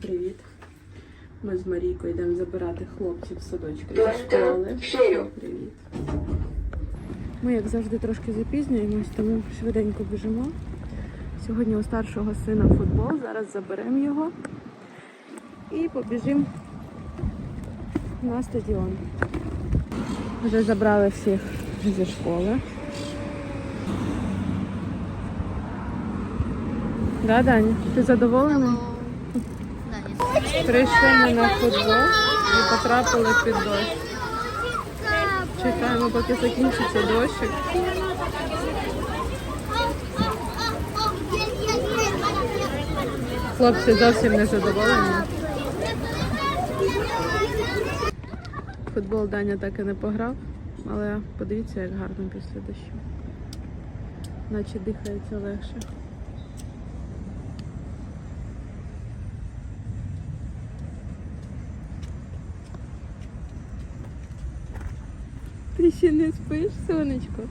Привіт. Ми з Марійкою йдемо забирати хлопців з садочка зі школи. Привіт. Ми, як завжди, трошки запізнюємось, тому швиденько біжимо. Сьогодні у старшого сина футбол. Зараз заберемо його і побіжимо на стадіон. Вже забрали всіх зі школи. Да, Даня? Ти задоволений? Прийшли ми на футбол і потрапили під дощ. Чекаємо, поки закінчиться дощик. Хлопці зовсім не задоволені. Футбол Даня так і не пограв, але подивіться, як гарно після дощу. Наче дихається легше. Ти ще не спиш, сонечко?